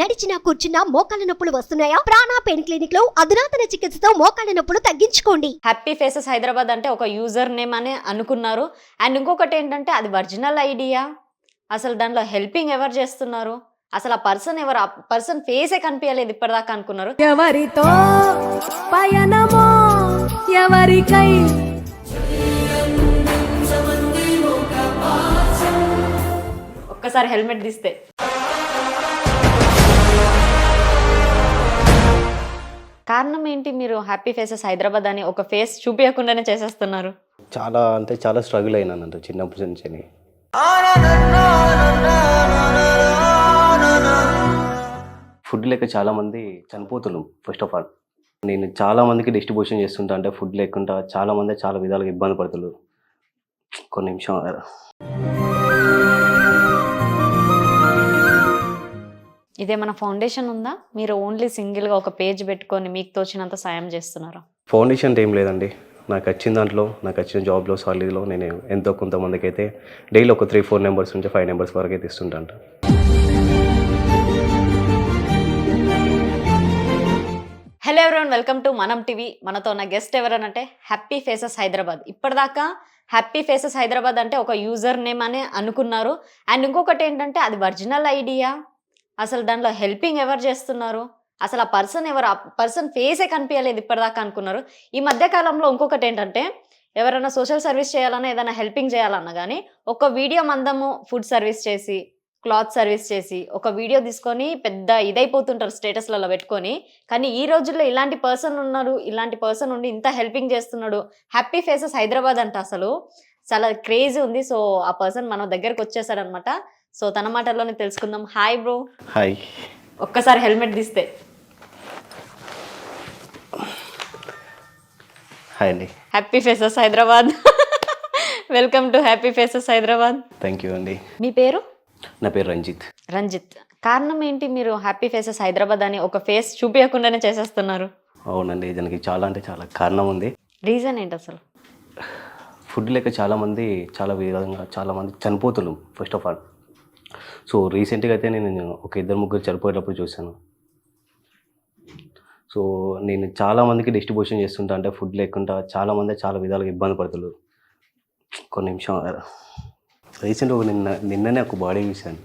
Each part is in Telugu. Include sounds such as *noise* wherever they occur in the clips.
నడిచినా కూర్చున్నా మోకాళ్ళ నొప్పులు వస్తున్నాయా? ప్రాణా పెయిన్ క్లినిక్లో అధునాతన చికిత్సతో మోకాళ్ళ నొప్పులు తగ్గించుకోండి. హ్యాపీ ఫేసెస్ హైదరాబాద్ అంటే ఒక యూజర్ నేమ్ అని అనుకున్నారు. అండ్ ఇంకొకటి ఏంటంటే అది ఒరిజినల్ ఐడియా అసలు దాంట్లో హెల్పింగ్ ఎవరు చేస్తున్నారు? అసలు ఆ పర్సన్ ఎవరు? ఆ పర్సన్ ఫేసే కనిపించలేదు ఇప్పటిదాకా అనుకున్నారు. ఎవరితో పయనమో ఎవరికై? ఒక్కసారి హెల్మెట్ తీస్తే. కారణం ఏంటి? మీరు హ్యాపీ ఫేసెస్ హైదరాబాద్ అని ఒక ఫేస్ చూపించకుండానే చేసేస్తున్నారు. చాలా అంటే చాలా స్ట్రగుల్ అయినానంట చిన్నప్పటి నుంచి ఫుడ్ లేక చాలా మంది చనిపోతున్నాం ఫస్ట్ ఆఫ్ ఆల్ నేను చాలా మందికి డిస్ట్రిబ్యూషన్ చేస్తుంటా అంటే ఫుడ్ లేకుండా చాలా మంది చాలా విధాలుగా ఇబ్బంది పడుతున్నారు. కొన్ని నిమిషం ఇదేమైనా ఫౌండేషన్ ఉందా? మీరు ఓన్లీ సింగిల్గా ఒక పేజ్ పెట్టుకొని మీకు తోచినంత సాయం చేస్తున్నారా? ఫౌండేషన్ ఏం లేదండి. నాకు వచ్చిన దాంట్లో నాకు వచ్చిన జాబ్లో సాలరీలో నేను ఎంతో కొంతమందికి అయితే డైలీ ఒక త్రీ ఫోర్ నెంబర్స్ నుంచి ఫైవ్ నెంబర్స్ వరకు అయితే ఇస్తుంటాంట hello everyone welcome to Manam TV మనతో ఉన్న గెస్ట్ ఎవరనంటే హ్యాపీ ఫేసెస్ హైదరాబాద్ ఇప్పటిదాకా హ్యాపీ ఫేసెస్ హైదరాబాద్ అంటే ఒక యూజర్ నేమ్ అని అనుకున్నారు. అండ్ ఇంకొకటి ఏంటంటే అది ఒరిజినల్ ఐడియా అసలు దాంట్లో హెల్పింగ్ ఎవరు చేస్తున్నారు? అసలు ఆ పర్సన్ ఎవరు? ఆ పర్సన్ ఫేసే కనిపించలేదు ఇప్పటిదాకా అనుకున్నారు. ఈ మధ్య కాలంలో ఇంకొకటి ఏంటంటే ఎవరైనా సోషల్ సర్వీస్ చేయాలన్నా ఏదైనా హెల్పింగ్ చేయాలన్నా కానీ ఒక వీడియో మందము ఫుడ్ సర్వీస్ చేసి క్లాత్ సర్వీస్ చేసి ఒక వీడియో తీసుకొని పెద్ద ఇదైపోతుంటారు స్టేటస్లలో పెట్టుకొని. కానీ ఈ రోజుల్లో ఇలాంటి పర్సన్ ఉన్నారు ఇలాంటి పర్సన్ ఉండి ఇంత హెల్పింగ్ చేస్తున్నాడు. హ్యాపీ ఫేసెస్ హైదరాబాద్ అంట అసలు. చాలా క్రేజీ ఉంది. సో ఆ పర్సన్ మన దగ్గరకు వచ్చేసాడనమాట. సో తన మాటల్లోనే తెలుసుకుందాం. హాయ్ బ్రో హాయ్ ఒక్కసారి హెల్మెట్ తీస్తే హాయ్ అండి happy faces Hyderabad welcome to happy faces Hyderabad thank you అండి మీ పేరు? నా పేరు రంజిత్. రంజిత్. కారణం ఏంటి మీరు హ్యాపీ ఫేసెస్ హైదరాబాద్ అని ఒక ఫేస్ చూపించకుండానే చేసేస్తున్నారు? అవునండి దానికి చాలా అంటే చాలా కారణం ఉంది. రీజన్ ఏంటి అసలు? ఫుడ్ లేక చాలామంది చాలా విధంగా చాలామంది చనిపోతున్నాం ఫస్ట్ ఆఫ్ ఆల్ సో రీసెంట్గా అయితే నేను ఒక ఇద్దరు ముగ్గురు చనిపోయేటప్పుడు చూశాను. సో నేను చాలా మందికి డిస్ట్రిబ్యూషన్ చేస్తుంటా అంటే ఫుడ్ లేకుండా చాలామంది చాలా విధాలుగా ఇబ్బంది పడుతున్నారు. కొన్ని నిమిషం ఆగరా. రీసెంట్ ఒక నిన్న నిన్ననే ఒక బాడీ చూశాను.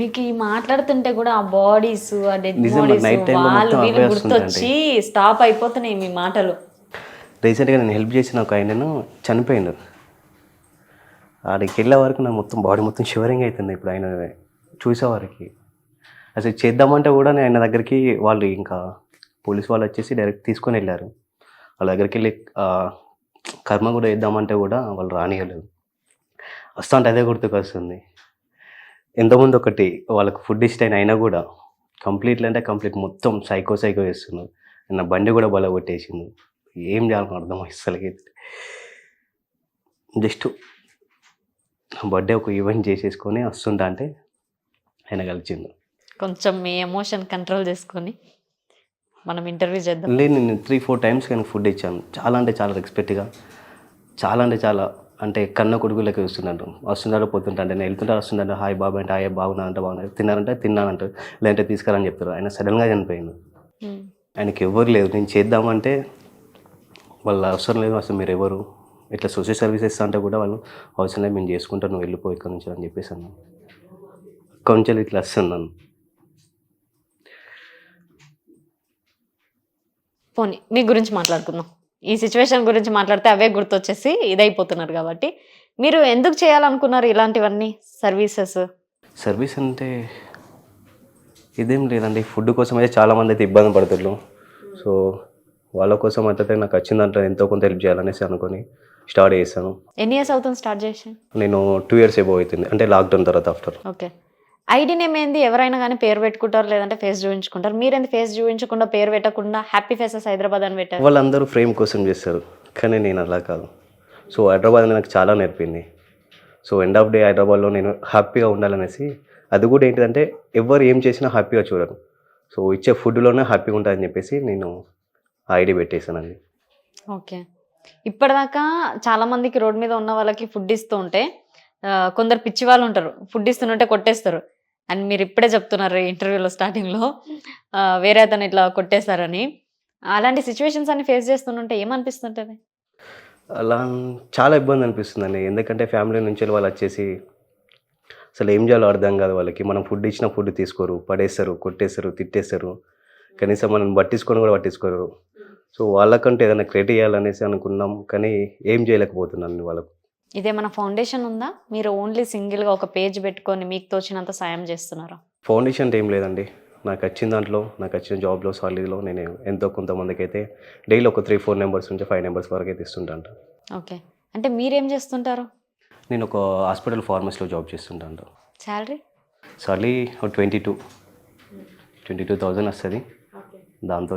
మీకు ఈ మాట్లాడుతుంటే కూడా ఆ బాడీస్ ఆ డెడ్ బాడీస్ వాళ్ళు వీళ్ళు గుర్తొచ్చి స్టాప్ అయిపోతున్నాయి మీ మాటలు. రీసెంట్గా నేను హెల్ప్ చేసిన ఒక ఆయనను చనిపోయిండు ఆడికి వెళ్ళే వరకు నా మొత్తం బాడీ మొత్తం షివరింగ్ అవుతుంది ఇప్పుడు ఆయన చూసేవారికి అసలు చేద్దామంటే కూడా నేను ఆయన దగ్గరికి వాళ్ళు ఇంకా పోలీస్ వాళ్ళు వచ్చేసి డైరెక్ట్ తీసుకొని వెళ్ళారు. వాళ్ళ దగ్గరికి వెళ్ళి కర్మ కూడా వేద్దామంటే కూడా వాళ్ళు రానియలేదు. వస్తా అంటే అదే గుర్తుకొస్తుంది. ఎంతమంది ఒకటి వాళ్ళకి ఫుడ్ ఇష్టం అయినా కూడా కంప్లీట్లీ అంటే కంప్లీట్ మొత్తం సైకో సైకో వేస్తున్నారు నా బండి కూడా బల కొట్టేసింది ఏం చేయాలని అర్థం అసలుకి జస్ట్ బర్త్డే ఒక ఈవెంట్ చేసేసుకొని వస్తుంటా అంటే ఆయన కలిసిండు. కొంచెం మీ ఎమోషన్ కంట్రోల్ చేసుకొని మనం ఇంటర్వ్యూ చేద్దాం. లేదు నేను త్రీ ఫోర్ టైమ్స్ కానీ ఫుడ్ ఇచ్చాను. చాలా అంటే చాలా రెస్పెక్ట్గా చాలా అంటే చాలా అంటే కన్న కొడుకు లెక్క చూస్తున్నాడు వస్తున్నాడు పోతుంటా అంటే నేను వెళ్తుంటా వస్తుంటే హాయ్ బాబు అంటే హాయ్ బాగున్నా అంటే బాగున్నా తిన్నారంటే తిన్నానంటే. లేదంటే తీసుకురని చెప్తారు. ఆయన సడన్గా చనిపోయింది. ఆయనకి ఎవరు లేదు నేను చేద్దామంటే వాళ్ళ అవసరం లేదు. అసలు మీరు ఎవరు? ఇట్లా సోషల్ సర్వీస్ ఇస్తా అంటే కూడా వాళ్ళు అవసరం లేదు మేము చేసుకుంటాం నువ్వు వెళ్ళిపో ఇక్కడ నుంచి అని చెప్పేసి అన్నాను. కొంచెం ఇట్లా వస్తున్నాను. పోనీ మీ గురించి మాట్లాడుకుందాం. ఈ సిచ్యువేషన్ గురించి మాట్లాడితే అవే గుర్తొచ్చేసి ఇదైపోతున్నారు కాబట్టి. మీరు ఎందుకు చేయాలనుకున్నారు ఇలాంటివన్నీ సర్వీసెస్ సర్వీస్ అంటే ఇదేం లేదండి ఫుడ్ కోసం అయితే చాలామంది అయితే ఇబ్బంది పడుతున్నారు సో వాళ్ళ కోసం అయితే నాకు వచ్చిన దాంట్లో ఎంతో కొంత హెల్ప్ చేయాలనేసి అనుకొని స్టార్ట్ చేశాను. ఎన్ని ఇయర్స్ అవుతుంది స్టార్ట్ చేసి? నేను టూ ఇయర్స్ ఎబో అవుతుంది. అంటే లాక్డౌన్ తర్వాత ఆఫ్టర్ ఓకే. ఐడి నేమ్ ఏంది? ఎవరైనా కానీ పేరు పెట్టుకుంటారు లేదంటే ఫేస్ చూపించుకుంటారు. మీరేంది ఫేస్ చూపించకుండా పేరు పెట్టకుండా హ్యాపీ ఫేసెస్ హైదరాబాద్ అని పెట్టారు? వాళ్ళందరూ ఫ్రేమ్ కోసం చేస్తారు. కానీ నేను అలా కాదు. సో హైదరాబాద్ నాకు చాలా నేర్పింది. సో ఎండ్ ఆఫ్ డే హైదరాబాద్లో నేను హ్యాపీగా ఉండాలనేసి అది కూడా ఏంటిదంటే ఎవరు ఏం చేసినా హ్యాపీగా చూడరు. సో ఇచ్చే ఫుడ్లోనే హ్యాపీగా ఉంటుందని చెప్పేసి నేను ఐడి పెట్టేశానండి. ఓకే. ఇప్పటిదాకా చాలా మందికి రోడ్ మీద ఉన్న వాళ్ళకి ఫుడ్ ఇస్తూ ఉంటే కొందరు పిచ్చి వాళ్ళు ఉంటారు. ఫుడ్ ఇస్తుంటే కొట్టేస్తారు. అండ్ మీరు ఇప్పుడే చెప్తున్నారు ఇంటర్వ్యూలో స్టార్టింగ్లో వేరే అతను ఇట్లా కొట్టేశారని అలాంటి సిచ్యువేషన్స్ అన్ని ఫేస్ చేస్తుంటే ఏమనిపిస్తుంటుంది? అలా చాలా ఇబ్బంది అనిపిస్తుందండి. ఎందుకంటే ఫ్యామిలీ నుంచి వాళ్ళు వచ్చేసి అసలు ఏం చేయాలో అర్థం కాదు వాళ్ళకి. మనం ఫుడ్ ఇచ్చిన ఫుడ్ తీసుకోరు పడేస్తారు కొట్టేస్తారు తిట్టేస్తారు. కనీసం మనం పట్టించుకొని కూడా పట్టించుకోరు. సో వాళ్ళకంటే ఏదైనా క్రియేట్ చేయాలనేసి అనుకున్నాం కానీ ఏం చేయలేకపోతున్నాను వాళ్ళకు. ఇదే మన ఫౌండేషన్ ఉందా? మీరు ఓన్లీ సింగిల్గా ఒక పేజ్ పెట్టుకొని మీకు తోచినంత సాయం చేస్తున్నారా? ఫౌండేషన్ అంటే ఏం లేదండి. నాకు వచ్చిన దాంట్లో నాకు వచ్చిన జాబ్లో సాలరీలో నేను ఎంతో కొంతమందికి అయితే డైలీ ఒక త్రీ ఫోర్ నెంబర్స్ నుంచి ఫైవ్ నెంబర్స్ వరకు అయితే ఇస్తుంటాను ఓకే. అంటే మీరేం చేస్తుంటారు? నేను ఒక హాస్పిటల్ ఫార్మసీలో జాబ్ చేస్తుంటాను salary salary twenty two twenty two thousand వస్తుంది. దాంతో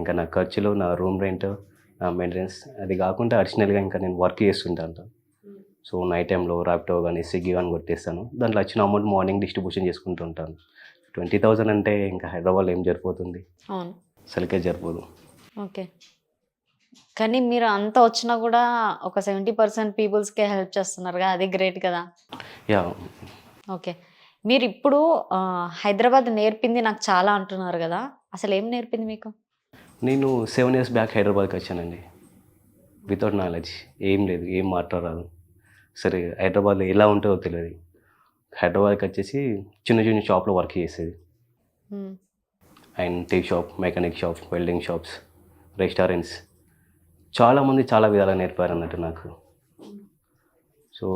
ఇంకా నా ఖర్చులు నా రూమ్ రెంట్ నా మెయింటెనెన్స్ అది కాకుండా అడిషనల్గా ఇంకా నేను వర్క్ చేస్తుంటాను. సో నైట్ టైంలో ర్యాప్టో కానీ స్విగ్గీ కానీ కొట్టేస్తాను. దాంట్లో వచ్చిన అమౌంట్ మార్నింగ్ డిస్ట్రిబ్యూషన్ చేసుకుంటూ ఉంటాను. ట్వంటీ థౌజండ్ అంటే ఇంకా హైదరాబాద్లో ఏం సరిపోతుంది అవును. అసలుకే సరిపోదు ఓకే. కానీ మీరు అంత వచ్చినా కూడా ఒక సెవెంటీ పర్సెంట్ పీపుల్స్కే హెల్ప్ చేస్తున్నారు కదా అది గ్రేట్ కదా. Yeah okay. మీరు ఇప్పుడు హైదరాబాద్ నేర్పింది నాకు చాలా అంటున్నారు కదా. అసలు ఏం నేర్పింది మీకు? నేను సెవెన్ ఇయర్స్ బ్యాక్ హైదరాబాద్కి వచ్చానండి. వితౌట్ నాలెడ్జ్ ఏం లేదు ఏం మాట్లాడరాదు. సరే హైదరాబాద్లో ఎలా ఉంటుందో తెలియదు. హైదరాబాద్కి వచ్చేసి చిన్న చిన్న షాప్లో వర్క్ చేసేది. And tea shop mechanic shop welding shops restaurants. చాలామంది చాలా విధాలుగా నేర్పారు అన్నట్టు నాకు. సో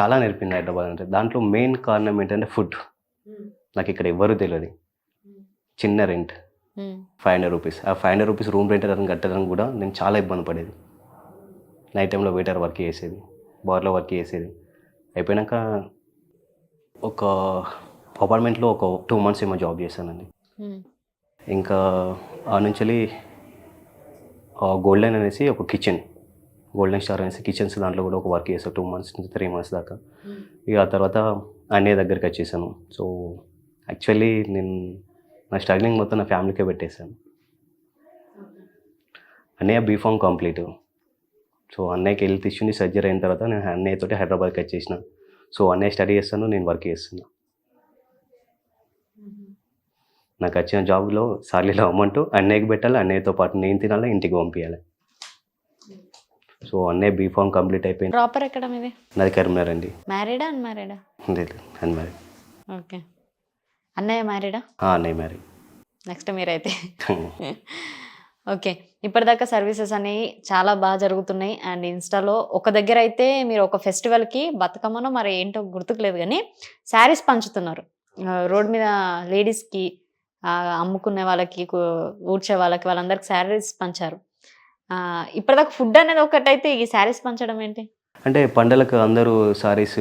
చాలా నేర్పింది హైదరాబాద్ అంటే. దాంట్లో మెయిన్ కారణం ఏంటంటే ఫుడ్. నాకు ఇక్కడ ఎవ్వరూ తెలియదు. చిన్న రెంట్. Five hundred rupees. ఆ five hundred rupees room rent అతను కట్టడానికి కూడా నేను చాలా ఇబ్బంది పడేది. నైట్ టైంలో వెయిటర్ వర్క్ చేసేది బార్లో వర్క్ చేసేది. అయిపోయాక ఒక అపార్ట్మెంట్లో ఒక టూ మంత్స్ ఏమో జాబ్ చేశానండి. ఇంకా ఆ నుంచి గోల్డెన్ అనేసి ఒక కిచెన్ గోల్డెన్ స్టార్ అనేసి కిచెన్స్ దాంట్లో కూడా ఒక వర్క్ చేశాను టూ మంత్స్ నుంచి త్రీ మంత్స్ దాకా. ఇక ఆ తర్వాత అన్నయ్య దగ్గరికి వచ్చేసాను. సో యాక్చువల్లీ నేను నా స్ట్రగ్లింగ్ మొత్తం నా ఫ్యామిలీకే పెట్టేశాను. అన్నయ్య బీఫామ్ కంప్లీట్ సో అన్నయ్యకి హెల్త్ ఇష్యూని సర్జరీ అయిన తర్వాత నేను అన్నయ్యతోటి హైదరాబాద్కి వచ్చేసిన. సో అన్నయ్య స్టడీ చేస్తాను నేను వర్క్ చేస్తున్నా. నాకు వచ్చిన జాబ్లో సాలీలో అమౌంట్ అన్నయ్యకి పెట్టాలి అన్నయ్యతో పాటు నేను తినాలి ఇంటికి పంపించాలి. సో అన్నయ్య బీఫామ్ కంప్లీట్ అయిపోయింది. ప్రాపర్ ఎక్కడ మీది? నాది కరీంనగర్ అండి. మ్యారీడా అన్ మ్యారీడా లేదు అన్మ్యారీ ఓకే అన్నయ్య మ్యారీడా? అన్నయ్య మ్యారీ. నెక్స్ట్ మీరైతే. *laughs* ఓకే. ఇప్పటిదాకా సర్వీసెస్ అనేవి చాలా బాగా జరుగుతున్నాయి. అండ్ ఇన్స్టాలో ఒక దగ్గర అయితే మీరు ఒక ఫెస్టివల్కి బతుకమ్మనో మరి ఏంటో గుర్తుకులేదు కానీ శారీస్ పంచుతున్నారు. రోడ్ మీద లేడీస్కి అమ్ముకునే వాళ్ళకి ఊడ్చే వాళ్ళకి వాళ్ళందరికి శారీస్ పంచారు. ఇప్పటిదాకా ఫుడ్ అనేది ఒకటైతే ఈ శారీస్ పంచడం ఏంటి? అంటే పండలకు అందరూ సారీస్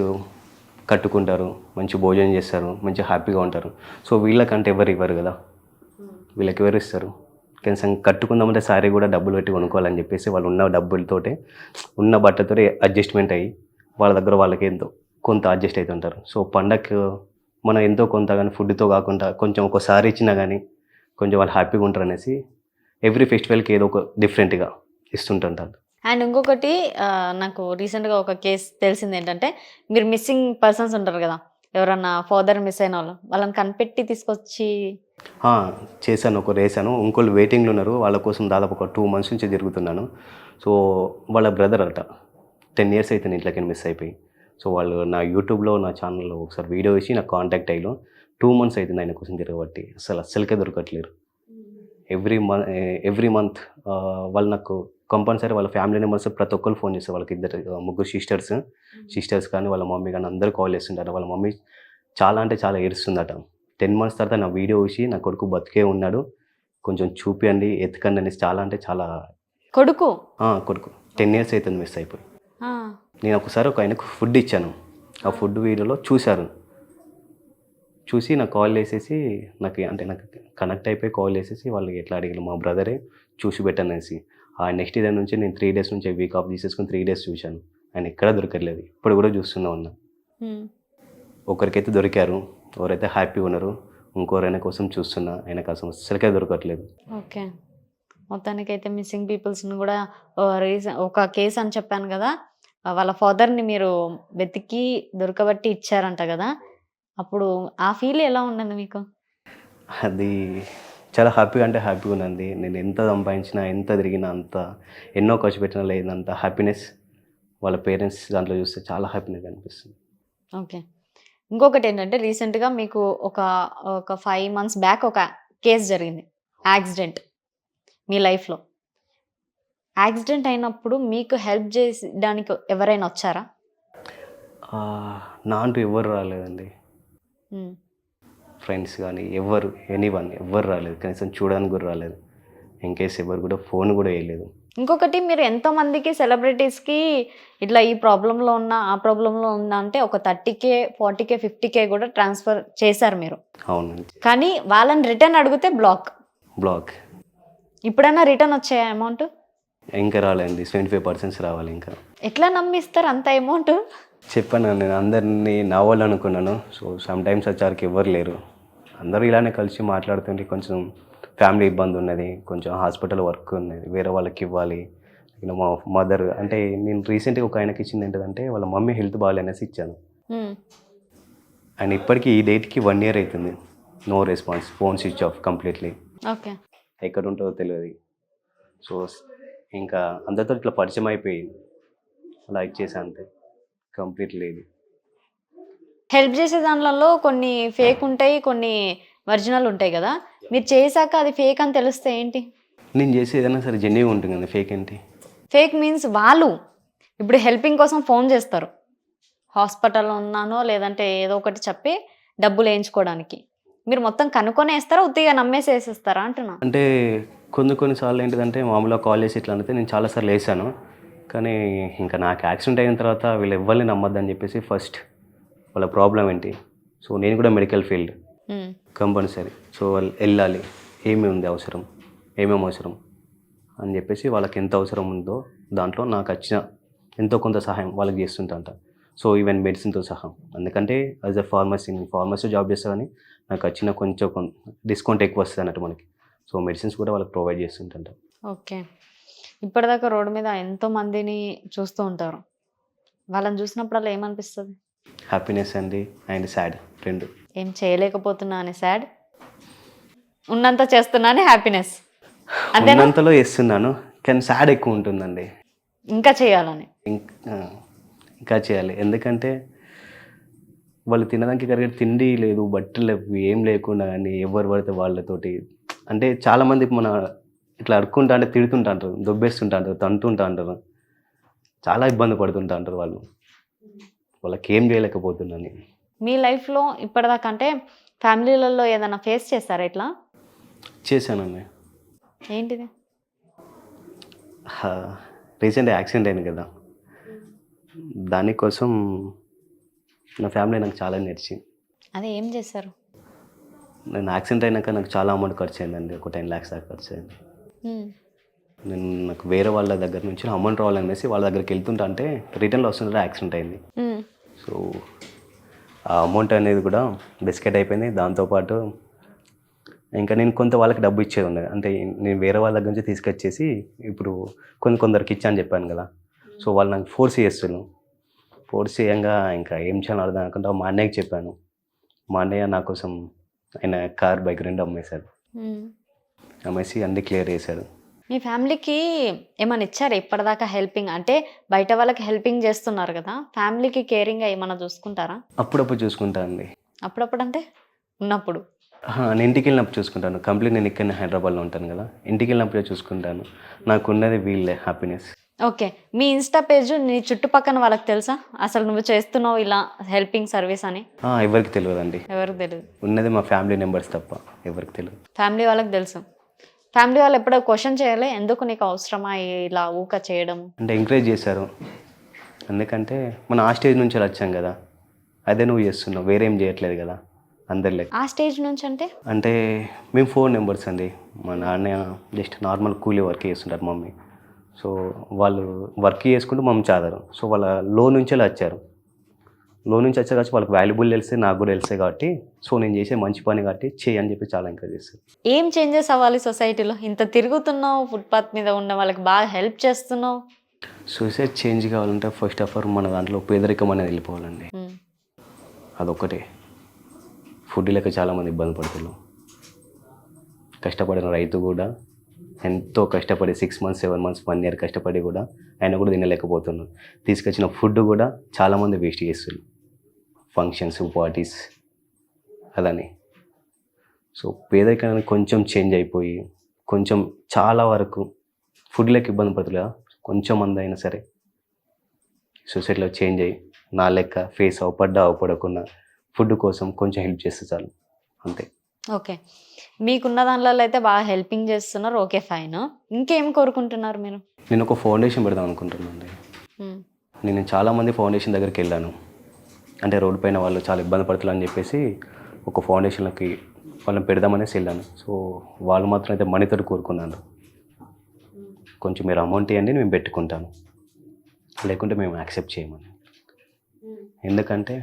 కట్టుకుంటారు మంచి భోజనం చేస్తారు మంచి హ్యాపీగా ఉంటారు. సో వీళ్ళకంటే ఎవరు ఇవ్వరు కదా? వీళ్ళకి ఎవరు ఇస్తారు? కనీసం కట్టుకుందామంటే సారీ కూడా డబ్బులు పెట్టి కొనుక్కోవాలని చెప్పేసి వాళ్ళు ఉన్న డబ్బులతోటే ఉన్న బట్టతో అడ్జస్ట్మెంట్ అయ్యి వాళ్ళ దగ్గర వాళ్ళకి ఎంతో కొంత అడ్జస్ట్ అవుతుంటారు సో పండగ మనం ఎంతో కొంత కానీ ఫుడ్తో కాకుండా కొంచెం ఒకసారి ఇచ్చినా కానీ కొంచెం వాళ్ళు హ్యాపీగా ఉంటారు అనేసి ఎవ్రీ ఫెస్టివల్కి ఏదో ఒక డిఫరెంట్గా ఇస్తుంటుంటారు. అండ్ ఇంకొకటి నాకు రీసెంట్గా ఒక కేసు తెలిసింది ఏంటంటే మీరు మిస్సింగ్ పర్సన్స్ ఉంటారు కదా ఎవరన్నా ఫాదర్ మిస్ అయిన వాళ్ళు వాళ్ళని కనిపెట్టి తీసుకొచ్చి చేశాను ఒక రేసాను. ఇంకోళ్ళు వెయిటింగ్లో ఉన్నారు వాళ్ళ కోసం దాదాపు ఒక టూ మంత్స్ నుంచి తిరుగుతున్నాను. సో వాళ్ళ బ్రదర్ అట టెన్ ఇయర్స్ అయితే ఇంట్లోకి మిస్ అయిపోయి. సో వాళ్ళు నా యూట్యూబ్లో నా ఛానల్లో ఒకసారి వీడియో వేసి నాకు కాంటాక్ట్ అయ్యారు. టూ మంత్స్ అవుతుంది ఆయన కోసం తిరగబట్టి. అసలు అస్సలకే దొరకట్లేరు. ఎవ్రీ మంత్ ఎవ్రీ మంత్ వాళ్ళు నాకు కంపల్సరీ వాళ్ళ ఫ్యామిలీ మెంబర్స్ ప్రతి ఒక్కరు ఫోన్ చేస్తారు. వాళ్ళకి ఇద్దరు ముగ్గురు సిస్టర్స్. సిస్టర్స్ కానీ వాళ్ళ మమ్మీ కానీ అందరూ కాల్ చేస్తుంటారు. వాళ్ళ మమ్మీ చాలా అంటే చాలా ఏడుస్తుందట. టెన్ మంత్స్ తర్వాత నా వీడియో చూసి నా కొడుకు బతికే ఉన్నాడు. కొంచెం చూపియండి ఎత్తుకండి అనేసి చాలా అంటే చాలా కొడుకు? కొడుకు. టెన్ ఇయర్స్ అవుతుంది మిస్ అయిపోయి. నేను ఒకసారి ఒక ఆయనకు ఫుడ్ ఇచ్చాను. ఆ ఫుడ్ వీడియోలో చూశారు. చూసి నాకు కాల్ చేసేసి నాకు అంటే నాకు కనెక్ట్ అయిపోయి కాల్ చేసేసి వాళ్ళకి ఎట్లా అడిగారు మా బ్రదరే చూసి పెట్టనేసి ఆ నెక్స్ట్ డే నుంచి నేను త్రీ డేస్ నుంచి వీక్ ఆఫ్ తీసేసుకుని త్రీ డేస్ చూశాను. ఆయన ఎక్కడా దొరకట్లేదు. ఇప్పుడు కూడా చూస్తూనే ఉన్నా. ఒకరికైతే దొరికారు ఎవరైతే హ్యాపీగా ఉన్నారు ఇంకోరైనా కోసం చూస్తున్నా ఆయన కోసం అసలుకే దొరకట్లేదు. ఓకే. మొత్తానికైతే మిస్సింగ్ పీపుల్స్ని కూడా రీజన్ ఒక కేసు అని చెప్పాను కదా వాళ్ళ ఫాదర్ని మీరు వెతికి దొరకబట్టి ఇచ్చారంట కదా అప్పుడు ఆ ఫీల్ ఎలా ఉన్నది మీకు? అది చాలా హ్యాపీగా అంటే హ్యాపీగా ఉన్నది నేను ఎంత సంపాదించినా ఎంత తిరిగినా అంత ఎన్నో ఖర్చు పెట్టినా లేదంత హ్యాపీనెస్ వాళ్ళ పేరెంట్స్ దాంట్లో చూస్తే చాలా హ్యాపీనెస్ అనిపిస్తుంది. ఓకే. ఇంకొకటి ఏంటంటే రీసెంట్గా మీకు ఒక ఒక ఫైవ్ మంత్స్ బ్యాక్ ఒక కేసు జరిగింది. యాక్సిడెంట్ మీ లైఫ్లో. యాక్సిడెంట్ అయినప్పుడు మీకు హెల్ప్ చేసడానికి ఎవరైనా వచ్చారా? నా అంటూ ఎవరు రాలేదండి. ఫ్రెండ్స్ కానీ ఎవరు ఎనీ వన్ ఎవరు రాలేదు. కనీసం చూడడానికి కూడా రాలేదు. ఇన్ కేస్ ఎవరు కూడా ఫోన్ కూడా వేయలేదు. ఇంకొకటి మీరు ఎంతో మందికి సెలబ్రిటీస్కి ఇట్లా ఈ ప్రాబ్లంలో ఉన్న ఆ ప్రాబ్లంలో ఉన్న అంటే ఒక thirty K forty K fifty K కూడా ట్రాన్స్ఫర్ చేశారు మీరు. అవునండి కానీ వాళ్ళని రిటర్న్ అడిగితే బ్లాక్ బ్లాక్ ఇప్పుడైనా రిటర్న్ వచ్చాయా అమౌంట్ ఇంకా రాలేదండి సెవెంటీ ఫైవ్ పర్సెంట్స్ రావాలి ఇంకా. ఎట్లా నమ్మిస్తారు అంత అమౌంట్ చెప్పాను నేను అందరినీ నా వాళ్ళు అనుకున్నాను సో సమ్ టైమ్స్ వచ్చారికి ఎవరు లేరు. అందరూ ఇలానే కలిసి మాట్లాడుతుంటే కొంచెం ఫ్యామిలీ ఇబ్బంది ఉన్నది కొంచెం హాస్పిటల్ వర్క్ ఉన్నది వేరే వాళ్ళకి ఇవ్వాలి. మా మదర్ అంటే నేను రీసెంట్గా ఒక ఆయనకి ఇచ్చింది ఏంటంటే వాళ్ళ మమ్మీ హెల్త్ బాగాలేనేసి ఇచ్చాను. ఆయన ఇప్పటికీ ఈ డేట్కి వన్ ఇయర్ అవుతుంది. No response phone switch off completely okay ఎక్కడ ఉంటుందో తెలియదు. సో ఇంకా అందరితో ఇట్లా పరిచయం అయిపోయింది లైక్ చేసా అంతే. కంప్లీట్ లేదు. హెల్ప్ చేసే దానిలలో కొన్ని ఫేక్ ఉంటాయి కొన్ని ఒరిజినల్ ఉంటాయి కదా. మీరు చేశాక అది ఫేక్ అని తెలిస్తే ఏంటి? నేను చేసే ఏదైనా సరే జెన్యున్ ఉంటుంది కదా ఫేక్ ఏంటి? ఫేక్ మీన్స్ వాళ్ళు ఇప్పుడు హెల్పింగ్ కోసం ఫోన్ చేస్తారు. హాస్పిటల్లో ఉన్నానో లేదంటే ఏదో ఒకటి చెప్పి డబ్బులు వేయించుకోవడానికి. మీరు మొత్తం కనుక్కొని వేస్తారా ఉత్తిగా నమ్మేసి వేసేస్తారా అంటున్నా? అంటే కొన్ని కొన్నిసార్లు ఏంటిదంటే మామూలుగా కాల్ చేసి ఇట్లా అంటే నేను చాలాసార్లు వేసాను కానీ ఇంకా నాకు యాక్సిడెంట్ అయిన తర్వాత వీళ్ళు ఎవరిని నమ్మద్దని చెప్పేసి ఫస్ట్ వాళ్ళ ప్రాబ్లం ఏంటి? సో నేను కూడా మెడికల్ ఫీల్డ్ కంపల్సరీ. సో వాళ్ళు వెళ్ళాలి. ఏమి ఉంది అవసరం? ఏమేమి అవసరం? అని చెప్పేసి వాళ్ళకి ఎంత అవసరం ఉందో దాంట్లో నాకు వచ్చిన ఎంతో కొంత సహాయం వాళ్ళకి చేస్తుంటంట. సో ఈవెన్ మెడిసిన్తో సహా. ఎందుకంటే యాజ్ అ ఫార్మసీ నేను ఫార్మసీ జాబ్ చేస్తానని నాకు వచ్చిన కొంచెం డిస్కౌంట్ ఎక్కువ వస్తుంది అన్నట్టు మనకి. సో మెడిసిన్స్ కూడా వాళ్ళకి ప్రొవైడ్ చేస్తుంటంట. ఓకే. ఇప్పటిదాకా రోడ్డు మీద ఎంతో మందిని చూస్తూ ఉంటారు. వాళ్ళని చూసినప్పుడల్లా ఏమనిపిస్తుంది? హ్యాపీనెస్ అండి అండ్ సాడ్ రెండు. ఏం చేయలేకపోతున్నా అని సాడ్ ఉన్నంత చేస్తున్నా అని హ్యాపీనెస్ అంతేనా? ఉన్నంతలో వేస్తున్నాను కానీ సాడ్ ఎక్కువ ఉంటుందండి. ఇంకా చేయాలని. ఇంకా ఇంకా చేయాలి. ఎందుకంటే వాళ్ళు తినడానికి కరెక్ట్ తిండి లేదు బట్టలు లేవు ఏం లేకుండా కానీ ఎవరు పడితే వాళ్ళతోటి. అంటే చాలామంది మన ఇట్లా అడుక్కుంటా అంటే తిడుతుంటా అంటారు దొబ్బేస్తుంటా అంటారు తంటుంటా అంటారు చాలా ఇబ్బంది పడుతుంటా అంటారు వాళ్ళు. వాళ్ళకి ఏం చేయలేకపోతున్నాను. మీ లైఫ్లో ఇప్పటిదాకా అంటే ఫ్యామిలీలలో ఏదైనా ఫేస్ చేస్తారా ఇట్లా? చేశానండి ఏంటిది? రీసెంట్ యాక్సిడెంట్ అయింది కదా. దానికోసం నా ఫ్యామిలీ నాకు చాలా నేర్చింది అదే ఏం చేశారు? నేను యాక్సిడెంట్ అయినాక నాకు చాలా అమౌంట్ ఖర్చు అయిందండి ఒక టెన్ ల్యాక్స్ దాకా ఖర్చు అయింది. నేను నాకు వేరే వాళ్ళ దగ్గర నుంచి అమౌంట్ రావాలనేసి వాళ్ళ దగ్గరికి వెళ్తుంటా అంటే రిటర్న్లో వస్తుంటే యాక్సిడెంట్ అయింది. సో ఆ అమౌంట్ అనేది కూడా బిస్కెట్ అయిపోయింది. దాంతోపాటు ఇంకా నేను కొంత వాళ్ళకి డబ్బు ఇచ్చేది ఉండేది అంటే నేను వేరే వాళ్ళ దగ్గర నుంచి తీసుకొచ్చేసి ఇప్పుడు కొన్ని కొందరికి ఇచ్చా అని చెప్పాను కదా. సో వాళ్ళు నాకు ఫోర్స్ చేస్తున్నాను ఫోర్స్ చేయంగా ఇంకా ఏం చేయాలో అర్థం కాకుండా మా అన్నయ్యకి చెప్పాను. మా అన్నయ్య నా కోసం ఆయన కార్ బైక్ రెండు అమ్మేశాడు. అమ్మేసి అన్ని క్లియర్ చేశాడు మీ ఫ్యామిలీకి ఏమైనా ఇచ్చారా ఇప్పటిదాకా హెల్పింగ్? అంటే బయట వాళ్ళకి హెల్పింగ్ చేస్తున్నారు కదా ఫ్యామిలీకి కేరింగ్గా ఏమైనా చూసుకుంటారా? అప్పుడప్పుడు చూసుకుంటాను అండి అప్పుడప్పుడు అంటే? ఉన్నప్పుడు. నేను ఇంటికి వెళ్ళినప్పుడు చూసుకుంటాను. కంప్లీట్ నేను ఇక్కడనే హైదరాబాద్లో ఉంటాను కదా ఇంటికి వెళ్ళినప్పుడే చూసుకుంటాను. నాకు ఉన్నది వీళ్ళే హ్యాపీనెస్ ఓకే మీ ఇన్స్టా పేజ్ నీ చుట్టుపక్కల వాళ్ళకి తెలుసా? అసలు నువ్వు చేస్తున్నావు ఇలా హెల్పింగ్ సర్వీస్ అని? ఎవరికి తెలియదండి. ఎవరికి తెలియదు ఉన్నది మా ఫ్యామిలీ మెంబర్స్ తప్ప ఎవరికి తెలియదు ఫ్యామిలీ వాళ్ళకి తెలుసు. ఫ్యామిలీ వాళ్ళు ఎప్పుడో క్వశ్చన్ చేయలే ఎందుకు నీకు అవసరమా ఇలా ఊక చేయడం? అంటే ఎంకరేజ్ చేశారు. ఎందుకంటే మనం ఆ స్టేజ్ నుంచి వచ్చాం కదా. అదే నువ్వు చేస్తున్నావు వేరే చేయట్లేదు కదా అందరి లెక్క ఆ స్టేజ్ నుంచి అంటే? అంటే మేము ఫోర్ నెంబర్స్ అండి. మా నాన్న జస్ట్ నార్మల్ కూలీ వర్క్ చేస్తుంటారు మమ్మీ. సో వాళ్ళు వర్క్ చేసుకుంటూ మమ్మీ చాదారు. సో వాళ్ళ లో నుంచి వచ్చారు. లో నుంచి వచ్చారు కాబట్టి వాళ్ళకి వాల్యుబుల్ తెలిస్తే నాకు కూడా తెలిసే కాబట్టి. సో నేను చేసే మంచి పని కాబట్టి చేయి అని చెప్పి చాలా ఎంకరేజ్ చేస్తారు ఏం చేంజెస్ అవ్వాలి సొసైటీలో ఇంత తిరుగుతున్నావు ఫుట్పాత్ మీద ఉన్న వాళ్ళకి బాగా హెల్ప్ చేస్తున్నావు? సూసైడ్ చేంజ్ కావాలంటే ఫస్ట్ ఆఫ్ ఆల్ మన దాంట్లో పేదరికం అనేది వెళ్ళిపోవాలండి. ఉమ్, అదొక్కటే. ఫుడ్ లేక చాలామంది ఇబ్బంది పడుతున్నారు. కష్టపడిన రైతు కూడా ఎంతో కష్టపడి six months seven months one year కష్టపడి కూడా ఆయన కూడా తినలేకపోతున్నారు. తీసుకొచ్చిన ఫుడ్ కూడా చాలామంది వేస్ట్ చేస్తున్నారు. ఫంక్షన్స్ పార్టీస్ అలానే. సో పేదరికానికి కొంచెం చేంజ్ అయిపోయి కొంచెం చాలా వరకు ఫుడ్ లెక్క ఇబ్బంది పడుతులే కొంచెం మంది అయినా సరే సొసైటీలో చేంజ్ అయ్యి నా లెక్క ఫేస్ అవపడ్డా అవపడకుండా ఫుడ్ కోసం కొంచెం హెల్ప్ చేస్తే చాలు అంతే. ఓకే. మీకున్న దానిలో అయితే బాగా హెల్పింగ్ చేస్తున్నారు ఓకే ఫైన్ ఇంకేం కోరుకుంటున్నారు మీరు? నేను ఒక ఫౌండేషన్ పెడదాం అనుకుంటున్నాను. నేను చాలామంది ఫౌండేషన్ దగ్గరికి వెళ్ళాను. అంటే రోడ్డు పైన వాళ్ళు చాలా ఇబ్బంది పడుతున్నారు అని చెప్పేసి ఒక ఫౌండేషన్లకి వాళ్ళని పెడదామనేసి వెళ్ళాను. సో వాళ్ళు మాత్రం అయితే మనీతో కోరుకున్నాను కొంచెం మీరు అమౌంట్ ఇవ్వండి మేము పెట్టుకుంటాను. లేకుంటే మేము యాక్సెప్ట్ చేయమని. ఎందుకంటే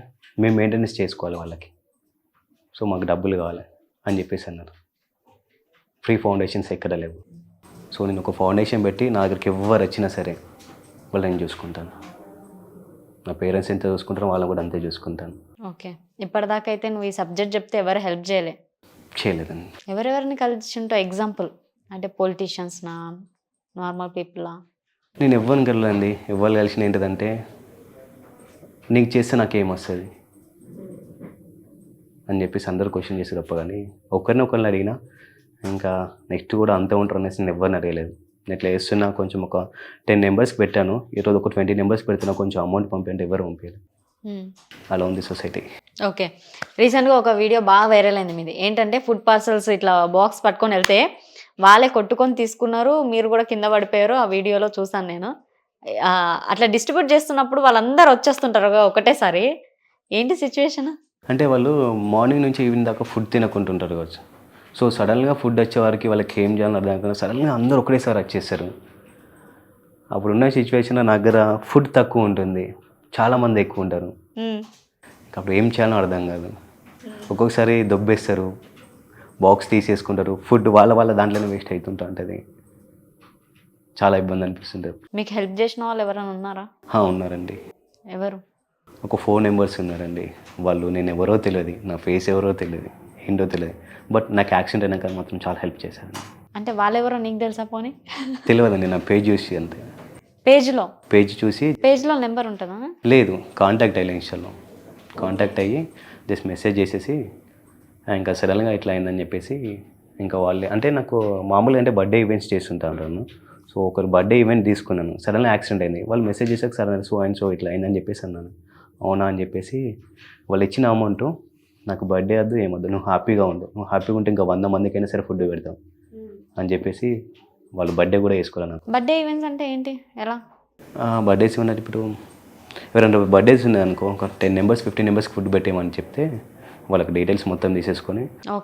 మేము మెయింటెనెన్స్ చేసుకోవాలి వాళ్ళకి. సో మాకు డబ్బులు కావాలి అని చెప్పేసి అన్నారు. ఫ్రీ ఫౌండేషన్స్ ఎక్కడ లేవు. సో నేను ఒక ఫౌండేషన్ పెట్టి నా దగ్గరికి ఎవరు వచ్చినా సరే వాళ్ళు నేను చూసుకుంటాను. నా పేరెంట్స్ ఎంత చూసుకుంటారో వాళ్ళని కూడా అంతే చూసుకుంటాను. ఓకే. ఇప్పటిదాకా అయితే నువ్వు ఈ సబ్జెక్ట్ చెప్తే ఎవరు హెల్ప్ చేయలే? చేయలేదండి. ఎవరెవరిని కలిసింటావు ఎగ్జాంపుల్ అంటే పొలిటీషియన్స్నా నార్మల్ పీపులా నేను ఎవ్వరిని కలదండి ఎవరు కలిసిన ఏంటిదంటే నీకు చేస్తే నాకేం వస్తుంది? అని చెప్పేసి అందరూ క్వశ్చన్ చేసి తప్ప కానీ ఒకరిని ఒకరిని అడిగినా ఇంకా నెక్స్ట్ కూడా అంతే ఉంటారు అనేసి నేను ఎవరిని అడగలేదు. నేను ఇట్లా వేస్తున్నా కొంచెం ఒక టెన్ నెంబర్స్కి పెట్టాను. ఈరోజు ఒక ట్వంటీ నెంబర్స్ పెడుతున్నా కొంచెం అమౌంట్ పంపించంటే ఎవరు పంపించలేదు అలా ఉంది సొసైటీ ఓకే రీసెంట్గా ఒక వీడియో బాగా వైరల్ అయింది మీది. ఏంటంటే ఫుడ్ పార్సల్స్ ఇట్లా బాక్స్ పట్టుకొని వెళ్తే వాళ్ళే కొట్టుకొని తీసుకున్నారు మీరు కూడా కింద పడిపోయారు ఆ వీడియోలో చూసాను నేను. అట్లా డిస్ట్రిబ్యూట్ చేస్తున్నప్పుడు వాళ్ళందరూ వచ్చేస్తుంటారు ఒకటేసారి. ఏంటి సిచ్యువేషన్ అంటే వాళ్ళు మార్నింగ్ నుంచి ఈవినింగ్ దాకా ఫుడ్ తినకుంటుంటారు కావచ్చు. సో సడన్గా ఫుడ్ వచ్చే వారికి వాళ్ళకి ఏం చేయాలని అర్థం కాకుండా సడన్గా అందరూ ఒకటేసారి వచ్చేసారు అప్పుడు ఉన్న సిచ్యువేషన్లో నా దగ్గర ఫుడ్ తక్కువ ఉంటుంది. చాలామంది ఎక్కువ ఉంటారు. అప్పుడు ఏం చేయాలో అర్థం కాదు. ఒక్కొక్కసారి దొబ్బేస్తారు. బాక్స్ తీసేసుకుంటారు. ఫుడ్ వాళ్ళ వాళ్ళ దాంట్లోనే వేస్ట్ అవుతుంటా ఉంటుంది. చాలా ఇబ్బంది అనిపిస్తుంటుంది. మీకు హెల్ప్ చేసిన వాళ్ళు ఎవరైనా ఉన్నారా? ఉన్నారండి. ఎవరు? ఒక ఫోర్ నెంబర్స్ ఉన్నారండి. వాళ్ళు నేను ఎవరో తెలియదు. నా ఫేస్ ఎవరో తెలియదు. ఏంటో తెలియదు. బట్ నాకు యాక్సిడెంట్ అయినాక మాత్రం చాలా హెల్ప్ చేశారు. అంటే వాళ్ళెవరో నీకు తెలుసా పోనీ? తెలియదండి నా పేజ్ చూసి అంతే. పేజ్లో పేజ్ చూసి పేజ్లో నెంబర్ ఉంటుందా? లేదు కాంటాక్ట్ అయ్యలే ఇన్స్టాలో కాంటాక్ట్ అయ్యి జస్ట్ మెసేజ్ చేసేసి "ఆ, ఇంకా సడన్గా ఇట్లా అయిందని చెప్పేసి ఇంకా వాళ్ళే అంటే నాకు మామూలుగా అంటే బర్త్డే ఈవెంట్స్ చేస్తుంటాను సో ఒకరు బర్త్డే ఈవెంట్ తీసుకున్నాను. సడన్గా యాక్సిడెంట్ అయింది. వాళ్ళు మెసేజ్ చేసాక సడన్ సో అండ్ సో ఇట్లా అయిందని చెప్పేసి అన్నాను. అవునా అని చెప్పేసి వాళ్ళు ఇచ్చిన అమౌంట్ నాకు బర్త్డే వద్దు ఏమొద్దు. నువ్వు హ్యాపీగా ఉండు. నువ్వు హ్యాపీగా ఉంటే ఇంకా వంద మందికైనా సరే ఫుడ్ పెడతాం అని చెప్పేసి వాళ్ళు బర్త్డే కూడా వేసుకోవాలి నాకు బర్త్డే ఈవెంట్స్ అంటే ఏంటి? ఎలా? బర్త్డేస్ ఉన్నట్టు ఇప్పుడు ఎవరైనా బర్త్డేస్ ఉన్నాయి అనుకో ఒక ten numbers fifteen numbers food పెట్టేయమని చెప్తే వాళ్ళకి డీటెయిల్స్ మొత్తం తీసేసుకొని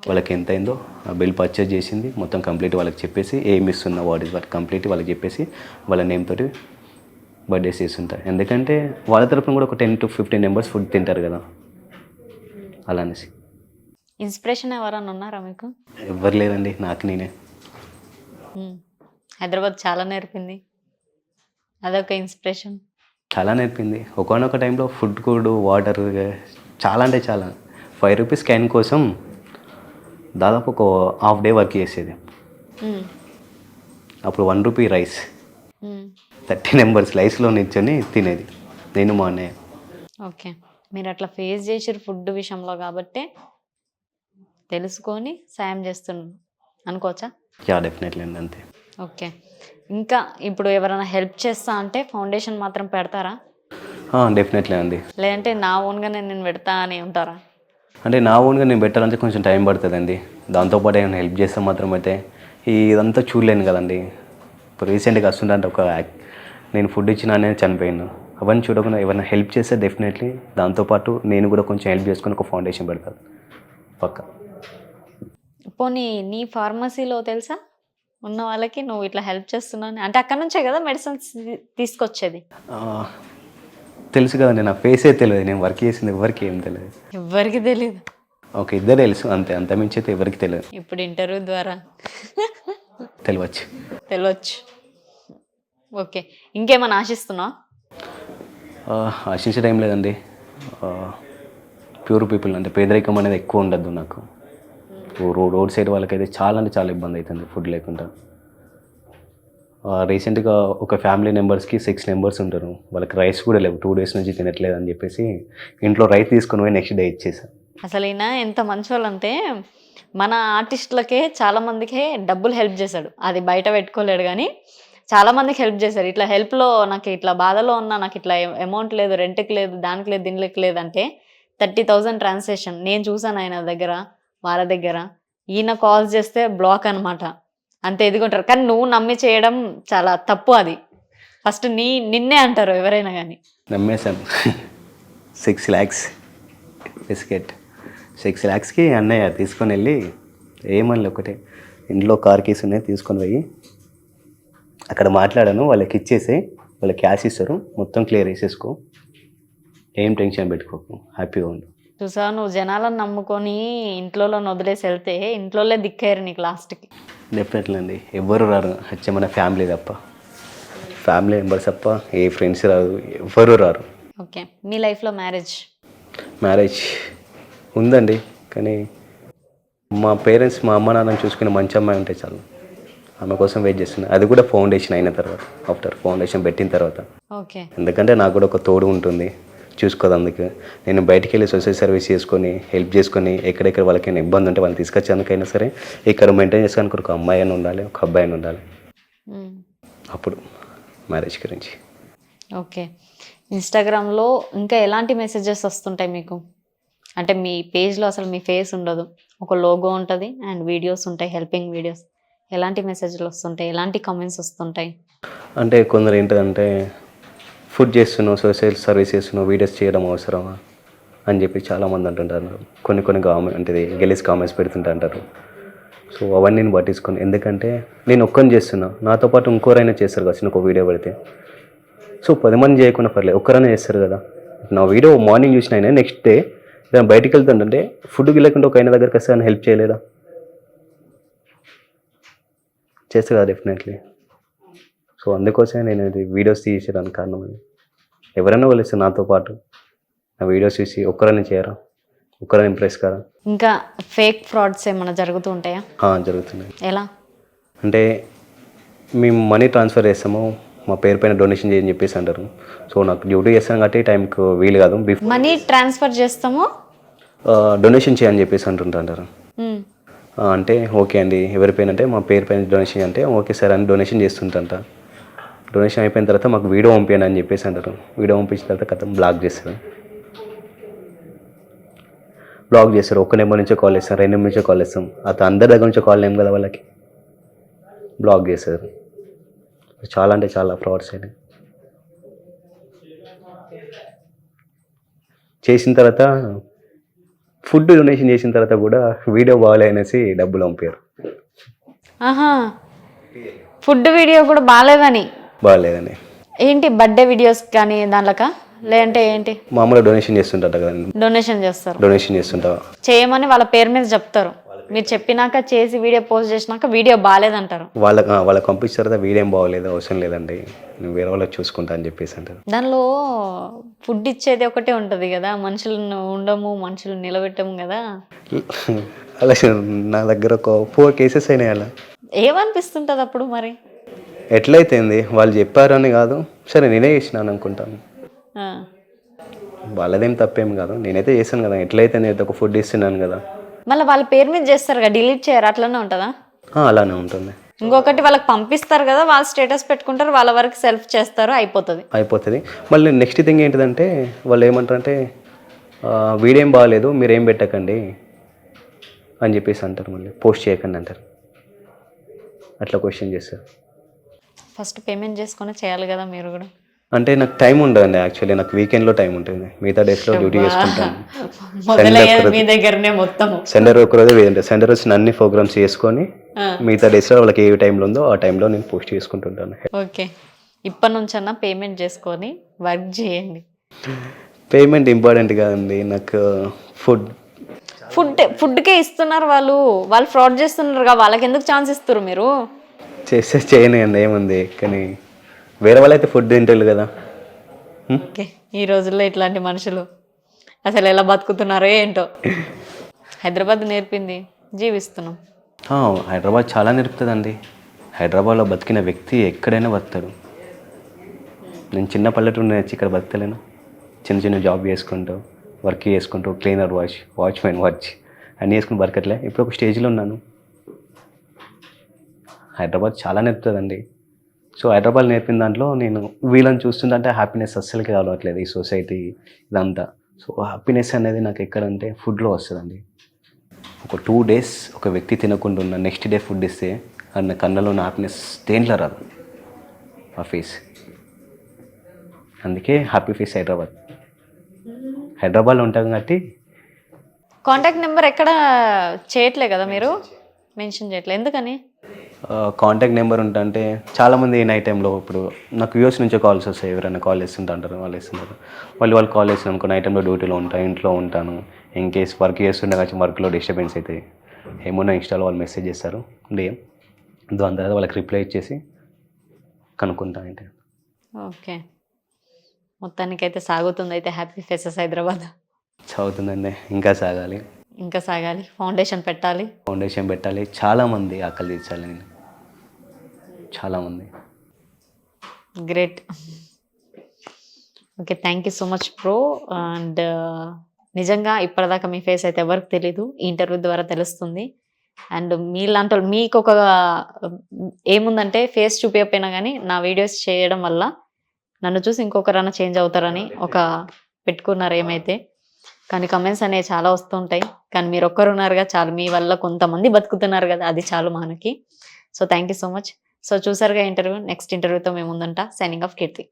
వాళ్ళకి ఎంత అయిందో ఆ బిల్ పర్చేజ్ చేసింది మొత్తం కంప్లీట్ వాళ్ళకి చెప్పేసి ఏమి ఇస్తున్నా వాట్ ఇస్ వాట్ కంప్లీట్ వాళ్ళకి చెప్పేసి వాళ్ళ నేమ్ తోటి బర్త్డేస్ చేస్తుంటారు. ఎందుకంటే వాళ్ళ తరపున కూడా ఒక ten to fifteen numbers food తింటారు కదా. అలా అనేసి ఇన్స్పిరేషన్ ఎవరైనా ఉన్నారా మీకు? ఎవ్వరు లేదండి నాకు నేనే. హైదరాబాద్ చాలా నేర్పింది. అదొక ఇన్స్పిరేషన్. చాలా నేర్పింది. ఒకనొక టైంలో ఫుడ్ కూడా వాటర్ చాలా అంటే చాలా. ఫైవ్ రూపీస్ క్యాన్ కోసం దాదాపు ఒక హాఫ్ డే వర్క్ చేసేది. అప్పుడు one rupee rice. Thirty numbers రైస్లో నిల్చొని తినేది. నేను మా అన్నయ్య. ఓకే. మీరు అట్లా ఫేస్ చేసారు ఫుడ్ విషయంలో కాబట్టి తెలుసుకొని సాయం చేస్తున్నాను అనుకోవచ్చా? యా డెఫినెట్లీ అంతే. ఓకే. ఇంకా ఇప్పుడు ఎవరైనా హెల్ప్ చేస్తా అంటే ఫౌండేషన్ మాత్రం పెడతారా? డెఫినెట్లీ అండి. లేదంటే నా ఓన్గానే నేను పెడతా అని ఉంటారా? అంటే నా ఓన్గా నేను పెట్టాలంటే కొంచెం టైం పడుతుందండి. దాంతోపాటు ఏమైనా హెల్ప్ చేస్తే మాత్రం అయితే ఇదంతా చూడలేను కదండి. ఇప్పుడు రీసెంట్గా వస్తుంటే ఒక నేను ఫుడ్ ఇచ్చిన అనేది చనిపోయాను అవన్నీ చూడకుండా ఎవరైనా హెల్ప్ చేస్తే డెఫినెట్లీ దాంతోపాటు నేను కూడా కొంచెం హెల్ప్ చేసుకొని ఒక ఫౌండేషన్ పెడతాను పక్క. పోనీ నీ ఫార్మసీలో తెలుసా? ఉన్న వాళ్ళకి నువ్వు ఇట్లా హెల్ప్ చేస్తున్నావు అంటే అక్కడ నుంచే కదా మెడిసిన్స్ తీసుకొచ్చేది? తెలుసు కదండి నా ఫేసే తెలియదు. నేను వర్క్ చేసింది ఎవరికి ఏం తెలియదు. ఎవ్వరికి తెలియదు? ఒక ఇద్దరు తెలుసు. అంతే అంత మించి అయితే ఎవరికి తెలియదు. ఇప్పుడు ఇంటర్వ్యూ ద్వారా. తెలియచ్చు. తెలియచ్చు. ఓకే. ఇంకేమైనా ఆశిస్తున్నావు? ఆశించే టైం లేదండి. ప్యూర్ పీపుల్ అంటే పేదరికం అనేది ఎక్కువ ఉండద్దు నాకు. రోడ్ రోడ్ సైడ్ వాళ్ళకైతే చాలా అంటే చాలా ఇబ్బంది అవుతుంది ఫుడ్ లేకుండా. రీసెంట్గా ఒక ఫ్యామిలీ మెంబర్స్కి సిక్స్ మెంబర్స్ ఉంటారు. వాళ్ళకి రైస్ కూడా లేవు. టూ డేస్ నుంచి తినట్లేదు అని చెప్పేసి ఇంట్లో రైస్ తీసుకొని పోయి నెక్స్ట్ డే ఇచ్చేసాను అసలు ఈయన ఎంత మంచోళ్ళంటే మన ఆర్టిస్టులకే చాలా మందికి డబ్బులు హెల్ప్ చేశాడు. అది బయట పెట్టుకోలేడు కానీ చాలా మందికి హెల్ప్ చేశారు. ఇట్లా హెల్ప్లో నాకు ఇట్లా బాధలో ఉన్నా నాకు ఇట్లా అమౌంట్ లేదు రెంట్కి లేదు దానికి లేదు దీనికి లేదు అంటే థర్టీ థౌజండ్ ట్రాన్సాక్షన్. నేను చూసాను ఆయన దగ్గర వాళ్ళ దగ్గర. ఈయన కాల్స్ చేస్తే బ్లాక్ అనమాట అంతే ఎదుగుంటారు. కానీ నువ్వు నమ్మి చేయడం చాలా తప్పు అది. ఫస్ట్ నీ నిన్నే అంటారు ఎవరైనా కానీ. నమ్మేశాను. సిక్స్ ల్యాక్స్ బిస్కెట్ సిక్స్ ల్యాక్స్కి అన్నయ్య తీసుకొని వెళ్ళి ఏమని ఒకటే. ఇంట్లో కార్ కీస్ ఉన్నాయి తీసుకొని పోయి అక్కడ మాట్లాడాను వాళ్ళకి ఇచ్చేసి వాళ్ళకి క్యాష్ ఇస్తారు. మొత్తం క్లియర్ వేసేసుకో ఏం టెన్షన్ పెట్టుకోకు. హ్యాపీగా ఉండు. చూసావు నువ్వు జనాలను నమ్ముకొని ఇంట్లో వదిలేసి వెళ్తే ఇంట్లోనే దిక్కారు నీకు లాస్ట్కి డెఫినెట్లీ అండి. ఎవ్వరు రారు. వచ్చే మన ఫ్యామిలీ తప్ప. ఫ్యామిలీ మెంబర్స్ తప్ప ఏ ఫ్రెండ్స్ రారు. ఎవ్వరు రారు. ఓకే మీ లైఫ్లో మ్యారేజ్ మ్యారేజ్ ఉందండి. కానీ మా పేరెంట్స్ మా అమ్మ నాన్నని చూసుకునే మంచి అమ్మాయి ఉంటే చాలు. ఆమె కోసం వెయిట్ చేస్తున్నా. అది కూడా ఫౌండేషన్ అయిన తర్వాత ఆఫ్టర్ ఫౌండేషన్ పెట్టిన తర్వాత. ఓకే. ఎందుకంటే నాకు కూడా ఒక తోడు ఉంటుంది. చూసుకోదు అందుకు. నేను బయటికి వెళ్ళి సొసైటీ సర్వీస్ చేసుకొని హెల్ప్ చేసుకొని ఎక్కడెక్కడ వాళ్ళకైనా ఇబ్బంది ఉంటే వాళ్ళు తీసుకొచ్చేందుకైనా సరే ఇక్కడ మెయింటైన్ చేసుకోడానికి ఒక అమ్మాయి అని ఉండాలి ఒక అబ్బాయి అని ఉండాలి. అప్పుడు మ్యారేజ్ గురించి. ఓకే. ఇన్స్టాగ్రామ్లో ఇంకా ఎలాంటి మెసేజెస్ వస్తుంటాయి మీకు? అంటే మీ పేజ్లో అసలు మీ ఫేస్ ఉండదు. ఒక లోగో ఉంటుంది అండ్ వీడియోస్ ఉంటాయి హెల్పింగ్ వీడియోస్ ఎలాంటి మెసేజ్లు వస్తుంటాయి? ఎలాంటి కామెంట్స్ వస్తుంటాయి? అంటే కొందరు ఏంటంటే ఫుడ్ చేస్తున్నావు సోషల్ సర్వీస్ చేస్తున్నావు వీడియోస్ చేయడం అవసరమా? అని చెప్పి చాలామంది అంటుంటారు. కొన్ని కొన్ని కామెంట్ అంటే గెలిస్ కామెంట్స్ పెడుతుంటా అంటారు. సో అవన్నీ నేను పట్టించుకోను. ఎందుకంటే నేను ఒక్కని చేస్తున్నా. నాతో పాటు ఇంకోరైనా చేస్తారు కదా చిన్న ఒక వీడియో పెడితే. సో పది మంది చేయకుండా పర్లేదు. ఒక్కరైనా చేస్తారు కదా. నా వీడియో మార్నింగ్ చూసిన అయినా నెక్స్ట్ డే నేను బయటికి వెళ్తుంటే ఫుడ్ లేకుండా ఒక ఆయన దగ్గరికి వస్తే హెల్ప్ చేయలేదా చేస్తా కదా డెఫినెట్లీ సో అందుకోసమే నేను ఇది వీడియోస్ తీసేయడానికి కారణం ఎవరైనా వాళ్ళు నాతో పాటు నా వీడియోస్ చూసి ఒక్కరైనా చేయరా? ఒక్కరైనా ఇంప్రెస్ కారా? ఇంకా ఫేక్ ఫ్రాడ్స్ ఏమైనా జరుగుతూ ఉంటాయా? జరుగుతున్నాయి. ఎలా? అంటే మేము మనీ ట్రాన్స్ఫర్ చేస్తాము మా పేరు పైన డొనేషన్ చేయని చెప్పేసి అంటారు. సో నాకు డ్యూటీ చేస్తాను కాబట్టి టైంకి వీలు కాదు. మనీ ట్రాన్స్ఫర్ చేస్తాము? డొనేషన్ చేయని చెప్పేసి అంటుంటారు అంటే ఓకే అండి. ఎవరి పైన అంటే మా పేరు పైన డొనేషన్ అంటే ఓకే సార్ అని డొనేషన్ చేస్తుంటంట. డొనేషన్ అయిపోయిన తర్వాత మాకు వీడియో పంపించండి అని చెప్పేసి అంటారు. వీడియో పంపించిన తర్వాత కథ బ్లాక్ చేస్తారు. బ్లాక్ చేస్తారు. ఒక నెంబర్ నుంచో కాల్ చేస్తాం రెండు నెంబర్ నుంచో కాల్ చేస్తాం. అతను అందరి దగ్గర నుంచో కాల్ లేం కదా వాళ్ళకి? బ్లాక్ చేశారు చాలా అంటే చాలా ఫ్రాడ్స్ అయినాయి చేసిన తర్వాత ఫుడ్ డొనేషన్ చేసిన తర్వాత కూడా వీడియో బాగాలే అనేసి డబ్బులు పంపారు. ఆహా. ఫుడ్ వీడియో కూడా బాగాలేదని? బాగాలేదని. ఏంటి బర్త్డే వీడియోస్ కానీ దాంట్లోక లేదంటే ఏంటి? మామూలుగా డొనేషన్ చేస్తుంటారు కదా. డొనేషన్ చేస్తారు. డొనేషన్ చేస్తుంటా చేయమని వాళ్ళ పేరు మీద చెప్తారు. మీరు చెప్పినాక చేసి వీడియో పోస్ట్ చేసినాక వీడియో బాగాలేదంటారు. వాళ్ళకి వాళ్ళకి పంపించిన తర్వాత వీడియో బాగోలేదు అవసరం లేదండి. నేను వేరే వాళ్ళకి చూసుకుంటా అని చెప్పేసి అంటారు. దానిలో ఫుడ్ ఇచ్చేది ఒకటే ఉంటుంది కదా మనుషులను ఉండము మనుషులు నిలబెట్టము కదా. *laughs* అలా నా దగ్గర ఒక ఫోర్ కేసెస్ అయినాయి అలా. ఏమనిపిస్తుంటుంది అప్పుడు మరి? ఎట్లయితేంది? వాళ్ళు చెప్పారని కాదు. సరే నేనే చేసినాను అనుకుంటాను. వాళ్ళదేం తప్పేం కాదు. నేనైతే చేశాను కదా ఎట్లయితే నేను ఒక ఫుడ్ ఇస్తున్నాను కదా. మళ్ళీ వాళ్ళ పేరు మీద చేస్తారు కదా డిలీట్ చేయరు అట్లనే ఉంటుందా? అలానే ఉంటుంది. ఇంకొకటి వాళ్ళకి పంపిస్తారు కదా వాళ్ళు స్టేటస్ పెట్టుకుంటారు వాళ్ళ వరకు సెల్ఫ్ చేస్తారు అయిపోతుంది. అయిపోతుంది. మళ్ళీ నెక్స్ట్ థింగ్ ఏంటిదంటే వాళ్ళు ఏమంటారంటే "ఆ, వీడియో ఏం బాగాలేదు మీరు ఏం పెట్టకండి అని చెప్పేసి అంటారు మళ్ళీ. పోస్ట్ చేయకండి అంటారు. అట్లా క్వశ్చన్ చేస్తారు. ఫస్ట్ పేమెంట్ చేసుకొని చేయాలి కదా మీరు కూడా. అంటే నాకు టైం ఉండదండి యాక్చువల్లీ నాకు వీకెండ్లో టైం ఉంటుంది. మిగతా డేస్లో డ్యూటీ చేసుకుంటాను. *laughs* మొదలయ్యేది మీ దగ్గరనే మొత్తము. సండే ఒకరోజు వేయండి. సండే రోజు అన్ని ప్రోగ్రామ్స్ చేసుకొని మిగతా డేస్లో వాళ్ళకి ఏ టైంలో ఉందో ఆ టైంలో నేను పోస్ట్ చేసుకుంటుంటాను. ఓకే. ఇప్పటి నుంచన్నా పేమెంట్ చేసుకొని వర్క్ చేయండి. పేమెంట్ ఇంపార్టెంట్ కాదండి. నాకు ఫుడ్ ఫుడ్ ఫుడ్కే ఇస్తున్నారు వాళ్ళు. వాళ్ళు ఫ్రాడ్ చేస్తున్నారు కదా వాళ్ళకి ఎందుకు ఛాన్స్ ఇస్తారు మీరు చేస్తే చేయనియండి ఏముంది? కానీ వేరే వాళ్ళైతే ఫుడ్ తింటారు కదా? ఓకే ఈ రోజుల్లో ఇట్లాంటి మనుషులు అసలు ఎలా బతుకుతున్నారో ఏంటో. హైదరాబాద్ నేర్పింది జీవిస్తున్నాం. హైదరాబాద్ చాలా నేర్పుతుందండి. హైదరాబాద్లో బతికిన వ్యక్తి ఎక్కడైనా బతుకుతాడు. నేను చిన్న పల్లెటూరు నుంచి ఇక్కడ బతకలేను. చిన్న చిన్న జాబ్ చేసుకుంటూ వర్క్ చేసుకుంటూ క్లీనర్ వాచ్ వాచ్మెన్ వాచ్ అన్నీ చేసుకుని బతకట్లే. ఇప్పుడు ఒక స్టేజ్లో ఉన్నాను. హైదరాబాద్ చాలా నేర్పుతుందండి. సో హైదరాబాద్ నేర్పిన దాంట్లో నేను వీళ్ళని చూస్తుందంటే హ్యాపీనెస్ అస్సలకి రావట్లేదు ఈ సొసైటీ ఇదంతా. సో హ్యాపీనెస్ అనేది నాకు ఎక్కడంటే ఫుడ్లో వస్తుందండి. ఒక టూ డేస్ ఒక వ్యక్తి తినకుండా ఉన్న నెక్స్ట్ డే ఫుడ్ ఇస్తే అన్న కళ్ళలో ఉన్న హ్యాపీనెస్ దేంట్లో రాదు? ఆ ఫేస్ అందుకే హ్యాపీ ఫేస్ హైదరాబాద్. హైదరాబాద్లో ఉంటాం కాబట్టి కాంటాక్ట్ నెంబర్ ఎక్కడ చేయట్లే కదా మీరు? మెన్షన్ చేయట్లేదు ఎందుకని? కాంటాక్ట్ నెంబర్ ఉంటుంటే చాలామంది నైట్ టైంలో ఇప్పుడు నాకు యూఎస్ నుంచే కాల్స్ వస్తాయి. ఎవరైనా కాల్ చేస్తుంటారు వాళ్ళు ఇస్తుంటారు వాళ్ళు వాళ్ళు కాల్ చేసిన అనుకో నైట్ టైంలో డ్యూటీలో ఉంటాను ఇంట్లో ఉంటాను. ఇన్ కేస్ వర్క్ చేస్తుండే కానీ వర్క్లో డిస్టర్బెన్స్ అవుతాయి ఏమన్నా ఇన్స్టాలో వాళ్ళు మెసేజ్ చేస్తారు డేమ్ దాని తర్వాత వాళ్ళకి రిప్లై ఇచ్చేసి కనుక్కుంటాను ఏంటి ఓకే. మొత్తానికైతే సాగుతుంది. అయితే హ్యాపీ ఫేసెస్ హైదరాబాద్. చదువుతుందండి ఇంకా సాగాలి. ఇంకా సాగాలి. ఫౌండేషన్ పెట్టాలి. ఫౌండేషన్ పెట్టాలి. చాలామంది ఆకలి తీర్చాలి. నేను చాలా ఉంది. Great okay thank you so much bro and నిజంగా ఇప్పటిదాకా మీ ఫేస్ అయితే ఎవరికి తెలీదు ఈ ఇంటర్వ్యూ ద్వారా తెలుస్తుంది. అండ్ మీలాంటి వాళ్ళు మీకు ఒక uh, ఏముందంటే ఫేస్ చూపించకపోయినా కానీ నా వీడియోస్ చేయడం వల్ల నన్ను చూసి ఇంకొకరైనా చేంజ్ అవుతారని ఒక పెట్టుకున్నారు ఏమైతే. కానీ కమెంట్స్ అనేవి చాలా వస్తుంటాయి. కానీ మీరు ఒక్కరున్నారుగా చాలు మీ వల్ల కొంతమంది బతుకుతున్నారు కదా అది చాలు మనకి so thank you so much so చూసారుగా ఇంటర్వ్యూ నెక్స్ట్ ఇంటర్వ్యూతో మేము ముందుంటా సైనింగ్ ఆఫ్ కీర్తి